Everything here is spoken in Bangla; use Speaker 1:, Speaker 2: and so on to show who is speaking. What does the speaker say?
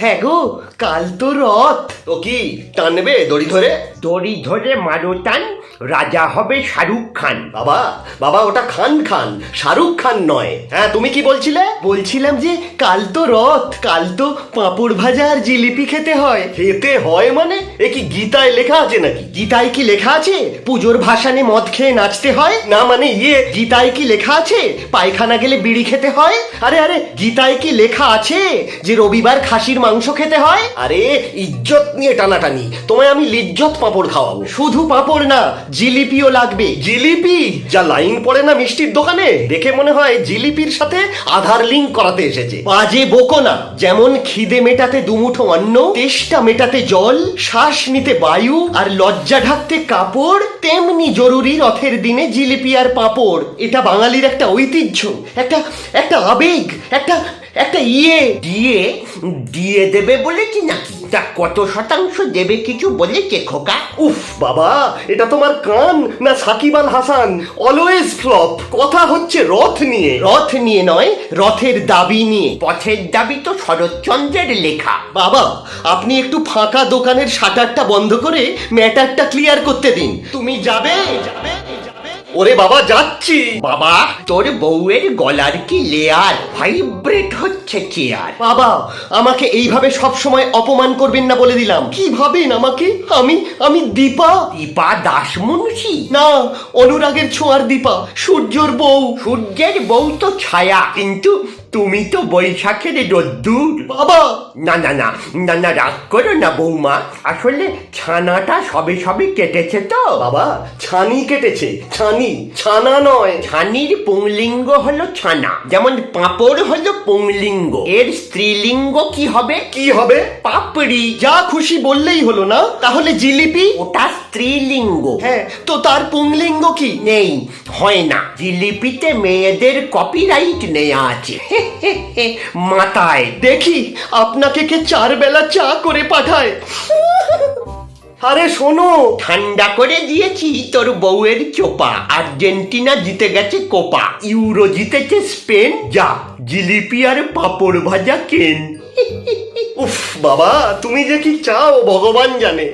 Speaker 1: হ্যাঁ গো কাল তো রথ।
Speaker 2: তো কি টানবে দড়ি ধরে?
Speaker 3: দড়ি ধরে মারো টান রাজা হবে শাহরুখ খান।
Speaker 2: বাবা বাবা ওটা খান খান শাহরুখ খান নয়। হ্যাঁ তুমি কি বলছিলে?
Speaker 1: বলছিলাম যে কাল তো রথ কাল তো পাঁপড় ভাজা আর জিলিপি খেতে হয়।
Speaker 2: খেতে হয় মানে? এ কি গীতায় লেখা আছে নাকি?
Speaker 1: গীতায় কি লেখা আছে? পুজোর ভাসানে মদ খেয়ে নাচতে হয়?
Speaker 2: না মানে ইয়ে
Speaker 1: গীতায় কি লেখা আছে? পায়খানা গেলে বিড়ি খেতে হয়? আরে আরে গীতায় কি লেখা আছে যে রবিবার খাসির মাংস খেতে হয়?
Speaker 2: আরে ইজ্জত নিয়ে টানাটানি। তোমায় আমি লিজ্জত পাঁপড় খাওয়াবো।
Speaker 1: শুধু পাঁপড় না জিলিপিও লাগবে।
Speaker 2: জিলিপি? যা লাইন পড়ে না মিষ্টির দোকানে? দেখে মনে হয় জিলিপির সাথে আধার লিঙ্ক করাতে এসেছে।
Speaker 1: বাজে বকো না। যেমন খিদে মেটাতে দুমুঠো অন্ন তেষ্টা মেটাতে জল শ্বাস নিতে বায়ু আর লজ্জা ঢাকতে কাপড় তেমনি জরুরি রথের দিনে জিলিপি আর পাঁপড়। এটা বাঙালির একটা ঐতিহ্য, একটা একটা আবেগ, একটা একটা ইয়ে।
Speaker 3: দিয়ে দিয়ে দেবে বলেছি নাকি? তা কত শতাংশ দেবে কিছু বলে বলেছে খোকা?
Speaker 2: উফ বাবা, এটা তোমার কান না সাকিব আল হাসান? অলওয়েজ ফ্লপ কথা হচ্ছে রথ নিয়ে।
Speaker 1: রথ নিয়ে নয়, রথের দাবি নিয়ে।
Speaker 3: পথের দাবি তো শরৎচন্দ্রের লেখা।
Speaker 1: বাবা, আপনি একটু ফাঁকা দোকানের শাটারটা বন্ধ করে ম্যাটারটা ক্লিয়ার করতে দিন। তুমি যাবে যাবে?
Speaker 2: ওরে বাবা যাচ্ছি।
Speaker 3: বাবা তোর বউয়ের গলার কি লেয়ার ভাইব্রেট হচ্ছে চেয়ার
Speaker 1: বাবা আমাকে এইভাবে সব সময় অপমান করবেন না বলে দিলাম। কি ভাবেন আমাকে? আমি আমি দীপা।
Speaker 3: দীপা দাস মুন্সি
Speaker 1: না অনুরাগের ছোঁয়ার দীপা সূর্যর বউ।
Speaker 3: সূর্যের বউ তো ছায়া কিন্তু তুমি তো বৈশাখের রোদ্দুর
Speaker 1: বাবা!
Speaker 3: না না না না না রাগ করো না বৌমা। আসলে ছানাটা সবে সবে কেটেছে তো।
Speaker 2: বাবা ছানি কেটেছে। ছানি ছানা নয়।
Speaker 3: ছানির পুংলিঙ্গ হলো ছানা। যেমন পাঁপড় হলো পুংলিঙ্গ। এর স্ত্রীলিঙ্গ কি হবে?
Speaker 2: কি হবে?
Speaker 3: পাপড়ি।
Speaker 1: যা খুশি বললেই হলো না তাহলে জিলিপি?
Speaker 3: ওটা স্ত্রীলিঙ্গ।
Speaker 1: হ্যাঁ। তো তার পুংলিঙ্গ কি?
Speaker 3: নেই হয় না। জিলিপিতে মেয়েদের কপিরাইট নেওয়া আছে। মাথায়।
Speaker 1: দেখি আপনাকে কে চার বেলা চা করে পাঠায়।
Speaker 2: আরে শোনো।
Speaker 3: ঠান্ডা করে দিয়েছি তোর বউয়ের চোপা। আর্জেন্টিনা জিতে গেছে কোপা। ইউরো জিতেছে স্পেন। যা জিলিপি আর পাঁপড় ভাজা কেন?
Speaker 2: উফ বাবা তুমি যে কি চাও ভগবান জানে।